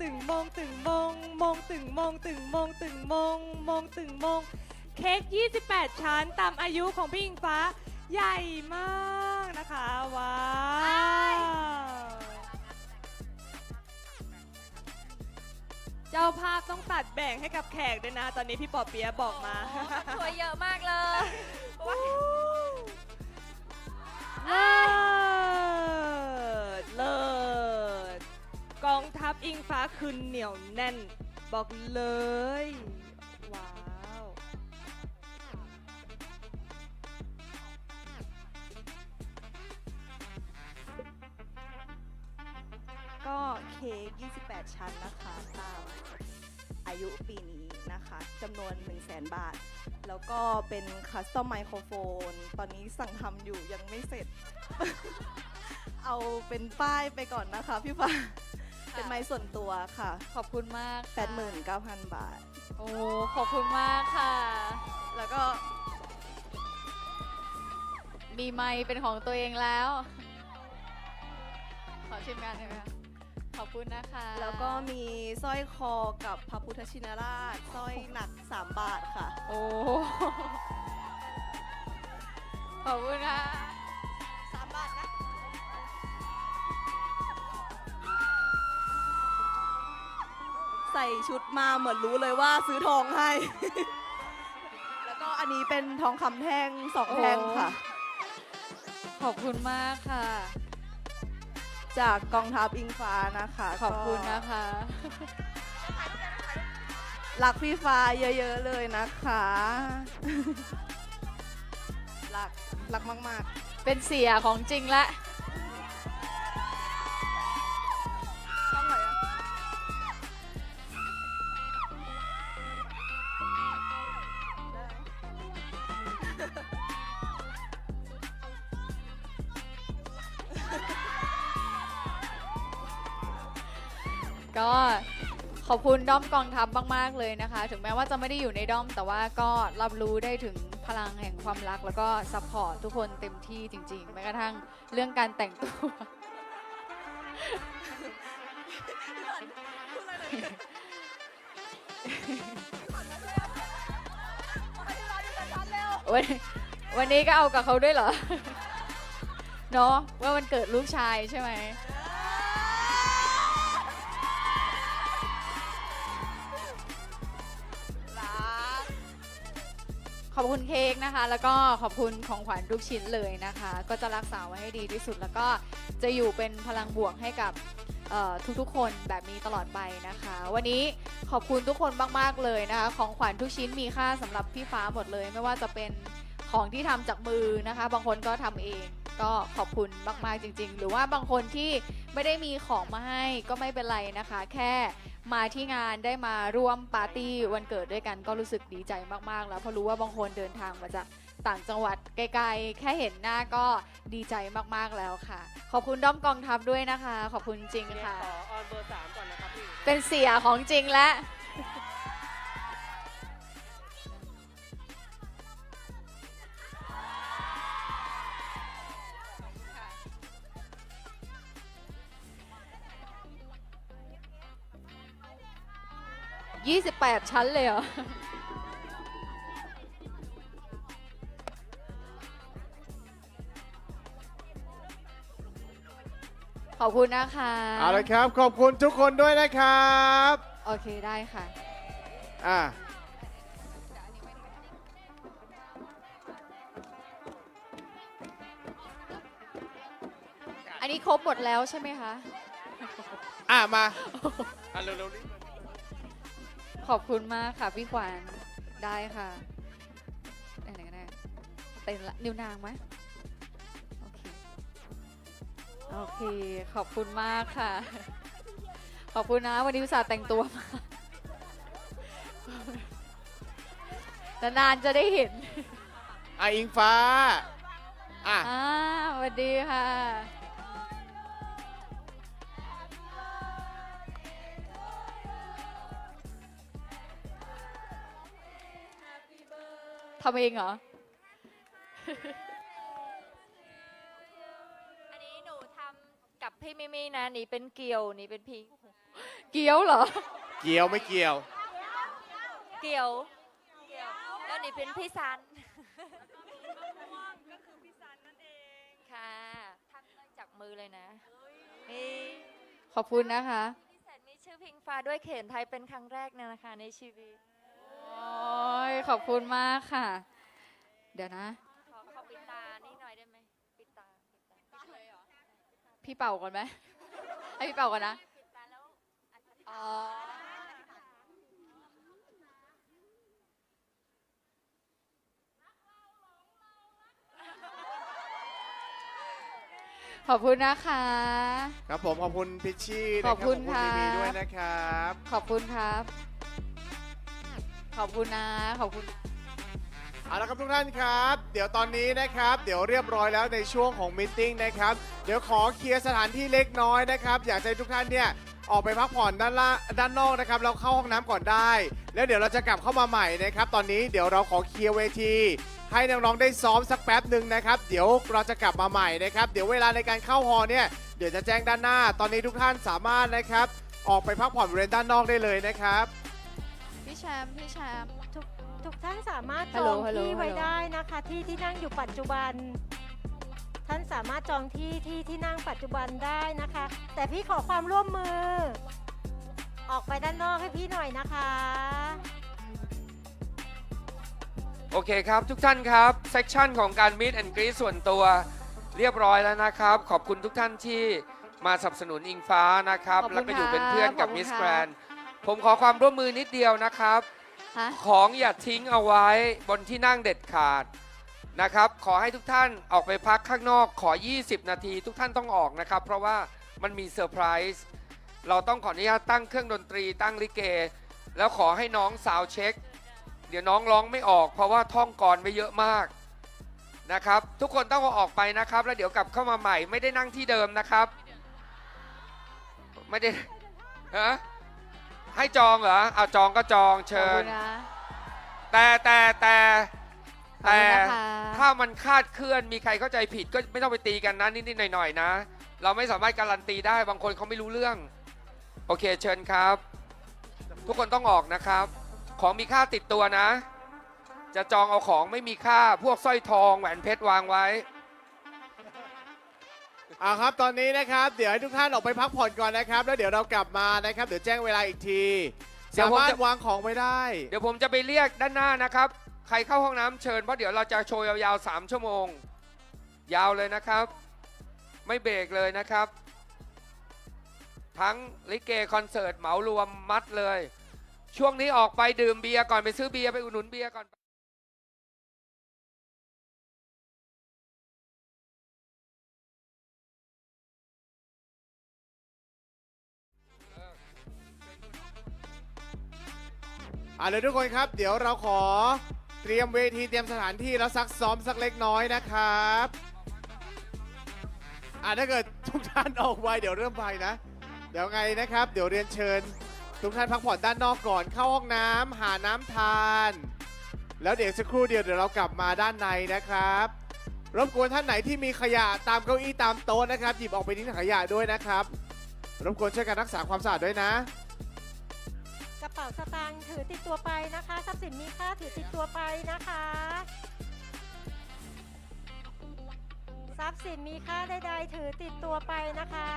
ตึงมงตึงมงมงตึงมงตึงมงตึงมงมงตึงมงเค้ก 28 ชั้นตามอายุของพี่อิงฟ้าใหญ่มากนะคะ ว้าวเจ้าภาพต้องตัดแบ่งให้กับแขกด้วยนะ ตอนนี้พี่ปอเปียะบอกมาสวยเยอะมากเลย คืนเหนียวแน่น บอกเลย ว้าว ก็เค้ก 28 ชั้นนะคะตามอายุปีนี้นะคะจำนวน 1 0 0 0 0แบาท แล้วก็เป็นคัสตอมไมโครโฟน ตอนนี้สั่งทำอยู่ยังไม่เสร็จ เอาเป็นป้ายไปก่อนนะคะพี่ฟ้า เป็นไม้ส่วนตัวค่ะ ขอบคุณมากค่ะ89,000 บาท โอ้ ขอบคุณมากค่ะ แล้วก็ มีไมค์เป็นของตัวเองแล้ว ขอชิมกันใช่ไหมคะขอบคุณนะคะ แล้วก็มีสร้อยคอกับพระพุทธชินราชสร้อยหนัก 3 บาทค่ะ โอ้ ขอบคุณค่ะ ส่ชุดมาเหมือนรู้เลยว่าซื้อทองให้ แล้วก็อันนี้เป็นทองคำแท่งสองแท่งค่ะ ขอบคุณมากค่ะ จากกองทัพอิงฟ้านะคะขอบคุณก็นะคะ รักพี่ฟ้าเยอะ ๆ เลยนะคะ รัก รักมากเป็นเสียของจริงละ ก็ขอบคุณด้อมกองทัพมาก ๆ เลยนะคะ ถึงแม้ว่าจะไม่ได้อยู่ในด้อม แต่ว่าก็รับรู้ได้ถึงพลังแห่งความรัก แล้วก็ซัพพอร์ตทุกคนเต็มที่จริง ๆ แม้กระทั่งเรื่องการแต่งตัว วันวันนี้ก็เอากับเขาด้วยเหรอ เนาะว่ามันเกิดลูกชายใช่ไหม ขอบคุณเค้กนะคะ แล้วก็ขอบคุณของขวัญทุกชิ้นเลยนะคะ ก็จะรักษาไว้ให้ดีที่สุด แล้วก็จะอยู่เป็นพลังบวกให้กับทุกๆ คนแบบนี้ตลอดไปนะคะ วันนี้ขอบคุณทุกคนมากๆเลยนะคะ ของขวัญทุกชิ้นมีค่าสำหรับพี่ฟ้าหมดเลย ไม่ว่าจะเป็นของที่ทำจากมือนะคะ บางคนก็ทำเองก็ขอบคุณมากๆจริง ๆ หรือว่าบางคนที่ไม่ได้มีของมาให้ก็ไม่เป็นไรนะคะ แค่ มาที่งานได้มาร่วมปาร์ตี้วันเกิดด้วยกันก็รู้สึกดีใจมากๆ แล้วเพราะรู้ว่าบางคนเดินทางมาจากต่างจังหวัดไกลๆ แค่เห็นหน้าก็ดีใจมากๆแล้วค่ะ ขอบคุณด้อมกองทัพด้วยนะคะ ขอบคุณจริงค่ะขอออนเบอร์สก่อนนะครับเป็นเสียของจริงและ 28 ชั้นเลยเหรอ ขอบคุณนะคะ เอาละครับ ขอบคุณทุกคนด้วยนะครับ โอเคได้ค่ะ อ่าอันนี้ครบหมดแล้วใช่ไหมคะ อ่ามา อะเร็วๆรีบ ขอบคุณมากค่ะพี่ขวัญได้ค่ะไหนๆก็ได้เป็นละนิ้วนางไหมโอเคโอเคขอบคุณมากค่ะ ขอบคุณนะวันนี้อุตส่าห์แต่งตัวมานานๆจะได้เห็น อะอิงฟ้า อะ อ่าสวัสดีค่ะ ทำเองเหรอ อันนี้หนูทำกับพี่มิมี่นะนี่เป็นเกี่ยวนี่เป็นพิงค์เกี๊ยวเหรอ เกี่ยวไม่เกี่ยว เกี่ยวเกี่ยว แล้วนี่เป็นพี่ซันก็คือพี่ซันนั่นเองค่ะทำเลยจากมือเลยนะนี่ขอบคุณนะคะพี่แสนมีชื่อพิงฟ้าด้วยเขียนไทยเป็นครั้งแรกเนี่ยนะคะในชีวิตโอ้ย ขอบคุณมากค่ะ เดี๋ยวนะ ขอขอปิดตานี่หน่อยได้ไหมปิดตาปิดตาพี่เป่าก่อนไหมให้พี่เป่าก่อนนะปิดตาแล้วอ๋อขอบคุณนะคะ ครับผมขอบคุณพิชชี่นะขอบคุณขอบคุณค่ะบีบีด้วยนะครับ ขอบคุณครับ ขอบคุณนะ ขอบคุณ เอาละครับทุกท่านครับ เดี๋ยวตอนนี้นะครับ เดี๋ยวเรียบร้อยแล้วในช่วงของมิทติ้งนะครับ เดี๋ยวขอเคลียร์สถานที่เล็กน้อยนะครับ อยากให้ทุกท่านเนี่ยออกไปพักผ่อนด้านล่างด้านนอกนะครับ เราเข้าห้องน้ำก่อนได้ แล้วเดี๋ยวเราจะกลับเข้ามาใหม่นะครับ ตอนนี้เดี๋ยวเราขอเคลียร์เวที ให้น้องๆได้ซ้อมสักแป๊บหนึ่งนะครับ เดี๋ยวเราจะกลับมาใหม่นะครับ เดี๋ยวเวลาในการเข้าฮอลล์เนี่ย เดี๋ยวจะแจ้งด้านหน้า ตอนนี้ทุกท่านสามารถนะครับ ออกไปพักผ่อนบริเวณด้านนอกได้เลยนะครับ แชมป์พี่แชมป์ทุกทุกท่านสามารถจฮัลโหลองฮัลโหลที่ไว้ฮัลโหลได้นะคะ ที่ที่นั่งอยู่ปัจจุบัน ท่านสามารถจองที่ที่ที่นั่งปัจจุบันได้นะคะ แต่พี่ขอความร่วมมือ ออกไปด้านนอกให้พี่หน่อยนะคะ โอเคครับ ทุกท่านครับเซกชันของการมิ t แอนกรีส่วนตัวเรียบร้อยแล้วนะครับ ขอบคุณทุกท่านที่มาสนับสนุนอิงฟ้านะครับ ขอบคุณแล้วก็อยู่เป็นเพื่อนกับครับมิสขอบคุณแกรครับน ผมขอความร่วมมือนิดเดียวนะครับ ฮะของอย่าทิ้งเอาไว้บนที่นั่งเด็ดขาดนะครับ ขอให้ทุกท่านออกไปพักข้างนอกขอ 20 นาที ทุกท่านต้องออกนะครับ เพราะว่ามันมีเซอร์ไพรส์เราต้องขออนุญาตตั้งเครื่องดนตรีตั้งลิเก แล้วขอให้น้องสาวเช็ค เดี๋ยวน้องร้องไม่ออก เพราะว่าท่องกรไปเยอะมากนะครับ ทุกคนต้องเอาออกไปนะครับ แล้วเดี๋ยวกลับเข้ามาใหม่ ไม่ได้นั่งที่เดิมนะครับ ไม่ได้ฮะ ให้จองเหรอเอาจองก็จองขอบเชิคุญณนะ แต่แต่แต่ขอบแต่คุณนะคะ ถ้ามันคลาดเคลื่อนมีใครเข้าใจผิดก็ไม่ต้องไปตีกันนะนิดๆหน่อยๆนะ เราไม่สามารถการันตีได้บางคนเขาไม่รู้เรื่อง โอเคเชิญครับ ทุกคนต้องออกนะครับ ของมีค่าติดตัวนะ จะจองเอาของไม่มีค่าพวกสร้อยทองแหวนเพชรวางไว้ เอาครับตอนนี้นะครับ เดี๋ยวให้ทุกท่านออกไปพักผ่อนก่อนนะครับ แล้วเดี๋ยวเรากลับมานะครับ เดี๋ยวแจ้งเวลาอีกที เดี๋ยสาวผมมารถจะวางของไปได้ เดี๋ยวผมจะไปเรียกด้านหน้านะครับ ใครเข้าห้องน้ำเชิญเพราะเดี๋ยวเราจะโชว์ยาวๆ 3 ชั่วโมง ยาวเลยนะครับ ไม่เบรกเลยนะครับ ทั้งลิเกคอนเสิร์ตเหมารวมมัดเลย ช่วงนี้ออกไปดื่มเบียร์ก่อนไปซื้อเบียร์ไปอุดหนุนเบียร์ก่อน อ่าเลยทุกคนครับ เดี๋ยวเราขอเตรียมเวทีเตรียมสถานที่แล้วซักซ้อมสักเล็กน้อยนะครับอ่าถ้าเกิดทุกท่านออกไวเดี๋ยวเริ่มไปนะ เดี๋ยวไงนะครับ เดี๋ยวเรียนเชิญ ทุกท่านพักผ่อนด้านนอกก่อนเข้าห้องน้ำหาน้ำทาน แล้วเดี๋ยวสักครู่เดียวเดี๋ยวเรากลับมาด้านในนะครับ รบกวนท่านไหนที่มีขยะตามเก้าอี้ตามโต๊ะนะครับ หยิบออกไปทิ้งถังขยะด้วยนะครับ รบกวนช่วยกันรักษาความสะอาดด้วยนะ ป๋าสตางค์ถือติดตัวไปนะคะทรัพย์สินมีค่าถือติดตัวไปนะคะ ทรัพย์สินมีค่าใดๆถือติดตัวไปนะคะ